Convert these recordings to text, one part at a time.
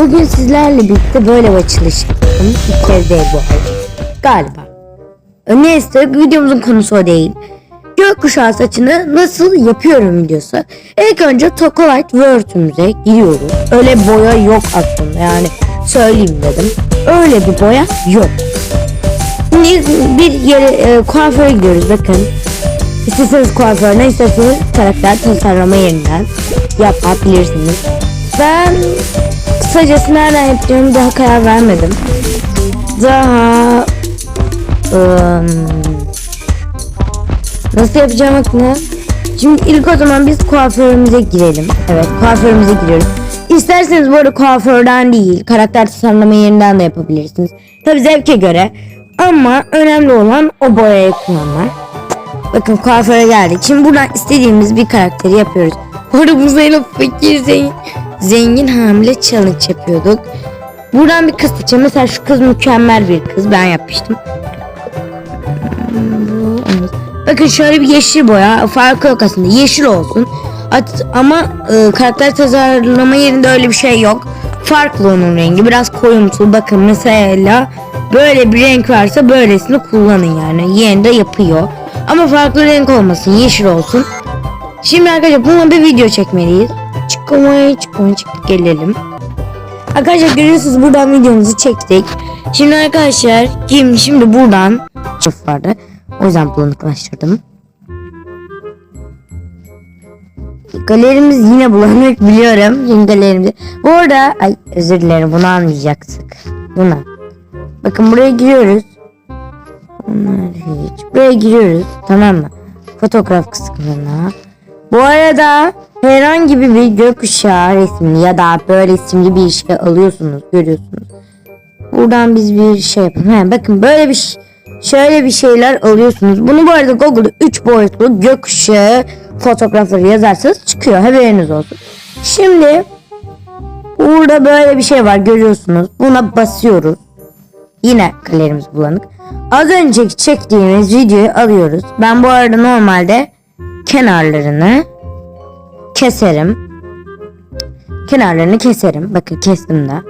Bugün sizlerle birlikte böyle bir açılış yaptım. İlk kez değil bu arada. Galiba. Neyse videomuzun konusu o değil. Gökkuşağı saçını nasıl yapıyorum videosu. İlk önce Tokolight Word'ümüze giriyoruz. Öyle boya yok aslında yani söyleyeyim dedim. Öyle bir boya yok. Şimdi bir yere e, kuaföre gidiyoruz bakın. İsterseniz kuaförüne isterseniz karakter tasarlama yerinden yapabilirsiniz. Ben kısacası nereden yapacağımı daha karar vermedim. Daha ım, nasıl yapacağım aklına? Şimdi ilk o zaman biz kuaförümüze girelim. Evet kuaförümüze giriyoruz. İsterseniz bu arada kuaförden değil karakter tasarlama yerinden de yapabilirsiniz. Tabi zevke göre. Ama önemli olan o boyayı kullanmak. Bakın kuaföre geldik. Şimdi buradan istediğimiz bir karakteri yapıyoruz. Bu arada bu fakir zengin, zengin hamile challenge yapıyorduk. Buradan bir kız seçelim. Mesela şu kız mükemmel bir kız. Ben yapmıştım. Hmm. Bakın şöyle bir yeşil boya. Farkı yok aslında. Yeşil olsun. At- ama e, karakter tasarlama yerinde öyle bir şey yok. Farklı onun rengi. Biraz koyumsu. Bakın mesela böyle bir renk varsa böylesini kullanın yani. Yeğeni de yapıyor. Ama farklı renk olmasın. Yeşil olsun. Şimdi arkadaşlar buna bir video çekmeliyiz. Çıkmaya çıktık gelelim. Arkadaşlar görüyorsunuz buradan videomuzu çektik. Şimdi arkadaşlar kim şimdi buradan çok vardı. O yüzden bulanıklaştırdım. Galerimiz yine bulanık biliyorum. Şimdi galerimde. Bu arada ay özür dilerim bunu almayacaktık. Buna. Bakın buraya giriyoruz. Bunlar hiç. Buraya giriyoruz. Tamam mı? Fotoğraf kısmına. Bu arada herhangi bir gökkuşağı resmini ya da böyle isimli bir şey alıyorsunuz. Görüyorsunuz. Buradan biz bir şey yapalım. He, bakın böyle bir şöyle bir şeyler alıyorsunuz. Bunu bu arada Google'da 3 boyutlu gökkuşağı fotoğrafları yazarsanız çıkıyor. Haberiniz olsun. Şimdi burada böyle bir şey var görüyorsunuz. Buna basıyoruz. Yine galerimiz bulanık. Az önceki çektiğimiz videoyu alıyoruz. Ben bu arada normalde kenarlarını keserim. Kenarlarını keserim. Bakın kestim de.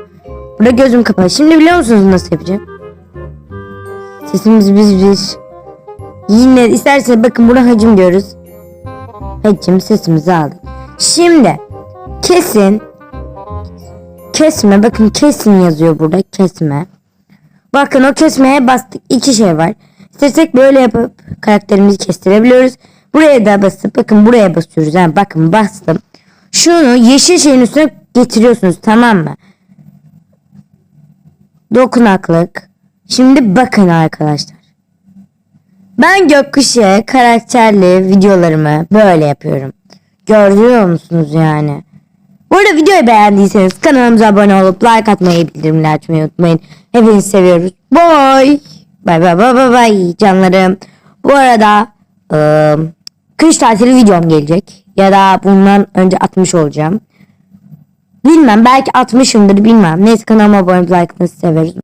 Burada gözüm kapalı. Şimdi biliyor musunuz nasıl yapacağım? Sesimiz biz biz. Yine isterseniz bakın buna hacim diyoruz. Hacim sesimizi aldık. Şimdi kesin kesme bakın kesin yazıyor burada kesme. Bakın o kesmeye bastık. İki şey var. İstersek böyle yapıp karakterimizi kestirebiliyoruz. Buraya da basıp bakın buraya basıyoruz. Yani bakın bastım. Şunu yeşil şeyin üstüne getiriyorsunuz tamam mı? Dokunaklık. Şimdi bakın arkadaşlar. Ben gökkuşağı karakterli videolarımı böyle yapıyorum. Görüyor musunuz yani? Bu arada videoyu beğendiyseniz kanalımıza abone olup like atmayı, bildirimleri açmayı unutmayın. Hepinizi seviyoruz. Bye. Bye bye bye bye bye canlarım. Bu arada ıı, kış tatili videom gelecek. Ya da bundan önce atmış olacağım. Bilmem belki atmışımdır bilmem. Neyse kanalıma abone olup like severiz.